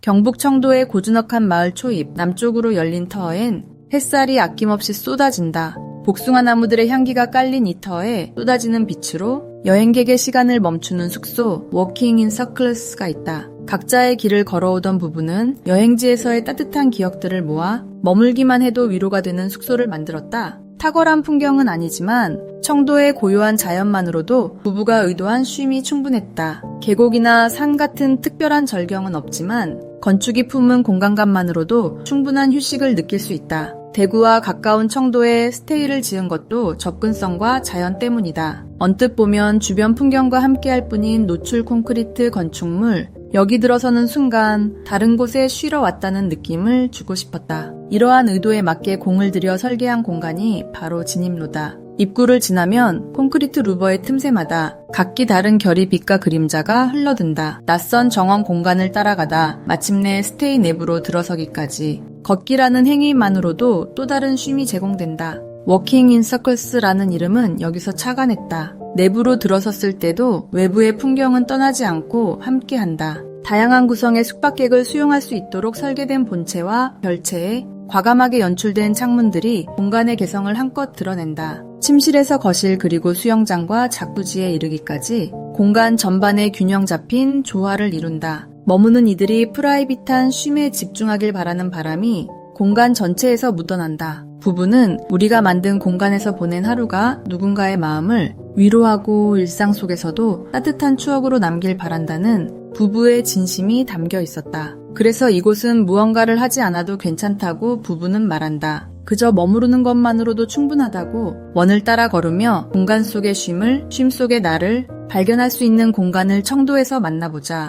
경북 청도의 고즈넉한 마을 초입 남쪽으로 열린 터엔 햇살이 아낌없이 쏟아진다. 복숭아 나무들의 향기가 깔린 이 터에 쏟아지는 빛으로 여행객의 시간을 멈추는 숙소 워킹 인 서클스가 있다. 각자의 길을 걸어오던 부부는 여행지에서의 따뜻한 기억들을 모아 머물기만 해도 위로가 되는 숙소를 만들었다. 탁월한 풍경은 아니지만 청도의 고요한 자연만으로도 부부가 의도한 쉼이 충분했다. 계곡이나 산 같은 특별한 절경은 없지만 건축이 품은 공간감만으로도 충분한 휴식을 느낄 수 있다. 대구와 가까운 청도에 스테이를 지은 것도 접근성과 자연 때문이다. 언뜻 보면 주변 풍경과 함께할 뿐인 노출 콘크리트 건축물, 여기 들어서는 순간 다른 곳에 쉬러 왔다는 느낌을 주고 싶었다. 이러한 의도에 맞게 공을 들여 설계한 공간이 바로 진입로다. 입구를 지나면 콘크리트 루버의 틈새마다 각기 다른 결의 빛과 그림자가 흘러든다. 낯선 정원 공간을 따라가다 마침내 스테이 내부로 들어서기까지 걷기라는 행위만으로도 또 다른 쉼이 제공된다. 워킹 인 서클스라는 이름은 여기서 착안했다. 내부로 들어섰을 때도 외부의 풍경은 떠나지 않고 함께한다. 다양한 구성의 숙박객을 수용할 수 있도록 설계된 본체와 별체에 과감하게 연출된 창문들이 공간의 개성을 한껏 드러낸다. 침실에서 거실 그리고 수영장과 자쿠지에 이르기까지 공간 전반에 균형 잡힌 조화를 이룬다. 머무는 이들이 프라이빗한 쉼에 집중하길 바라는 바람이 공간 전체에서 묻어난다. 부부는 우리가 만든 공간에서 보낸 하루가 누군가의 마음을 위로하고 일상 속에서도 따뜻한 추억으로 남길 바란다는 부부의 진심이 담겨 있었다. 그래서 이곳은 무언가를 하지 않아도 괜찮다고 부부는 말한다. 그저 머무르는 것만으로도 충분하다고 원을 따라 걸으며 공간 속의 쉼을, 쉼 속의 나를 발견할 수 있는 공간을 청도에서 만나보자.